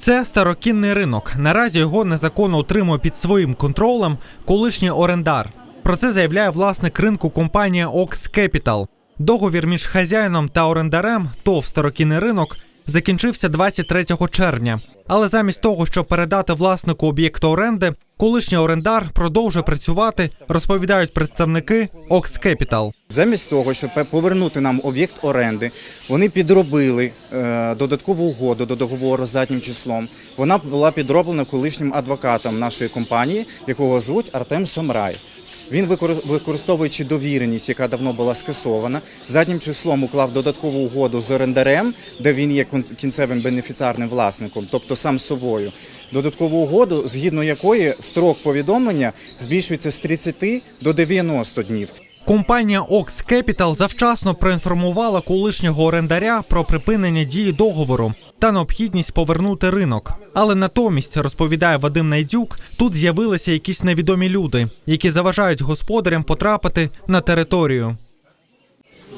Це старокінний ринок. Наразі його незаконно утримує під своїм контролем колишній орендар. Про це заявляє власник ринку компанія Ox Capital. Договір між хазяїном та орендарем ТОВ старокінний ринок закінчився 23 червня. Але замість того, щоб передати власнику об'єкту оренди, колишній орендар продовжує працювати, розповідають представники Ox Capital. Замість того, щоб повернути нам об'єкт оренди, вони підробили е, додаткову угоду до договору заднім числом. Вона була підроблена колишнім адвокатом нашої компанії, якого звуть Артем Шамрай. Він використовуючи довіреність, яка давно була скасована, заднім числом уклав додаткову угоду з орендарем, де він є кінцевим бенефіціарним власником, тобто сам собою. Додаткову угоду, згідно якої строк повідомлення збільшується з 30 до 90 днів. Компанія Ox Capital завчасно проінформувала колишнього орендаря про припинення дії договору та необхідність повернути ринок. Але натомість, розповідає Вадим Найдюк, тут з'явилися якісь невідомі люди, які заважають господарям потрапити на територію.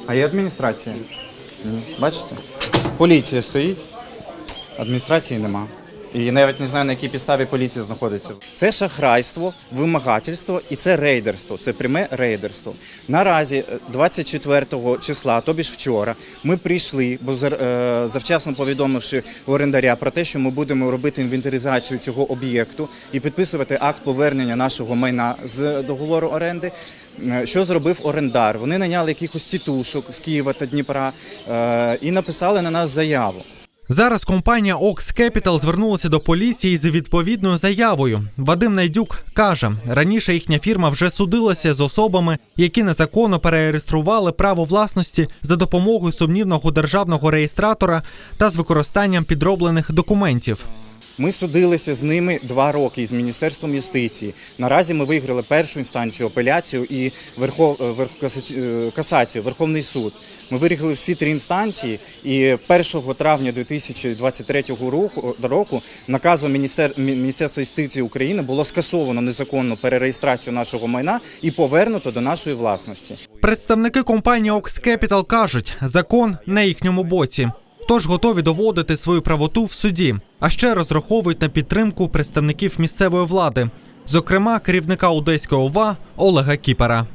А є адміністрація? Бачите? Поліція стоїть, адміністрації нема. І навіть не знаю, на якій підставі поліція знаходиться. Це шахрайство, вимагательство і це рейдерство. Це пряме рейдерство. Наразі, е, 24 числа, тобі ж вчора, ми прийшли, бо е, завчасно повідомивши орендаря про те, що ми будемо робити інвентаризацію цього об'єкту і підписувати акт повернення нашого майна з договору оренди. Е, Що зробив орендар? Вони наняли якихось тітушок з Києва та Дніпра е, і написали на нас заяву. Зараз компанія Ox Capital звернулася до поліції з відповідною заявою. Вадим Найдюк каже, раніше їхня фірма вже судилася з особами, які незаконно перереєстрували право власності за допомогою сумнівного державного реєстратора та з використанням підроблених документів. Ми судилися з ними два роки з Міністерством юстиції. Наразі ми виграли першу інстанцію апеляцію і Верхов... е, е, касацію, Верховний суд. Ми виграли всі три інстанції, і 1 травня 2023 року, року наказом Міністер... Мі- Міністерства юстиції України було скасовано незаконну перереєстрацію нашого майна і повернуто до нашої власності. Представники компанії Ox Capital кажуть, закон на їхньому боці. Тож готові доводити свою правоту в суді, а ще розраховують на підтримку представників місцевої влади, зокрема керівника Одеської ОВА Олега Кіпера.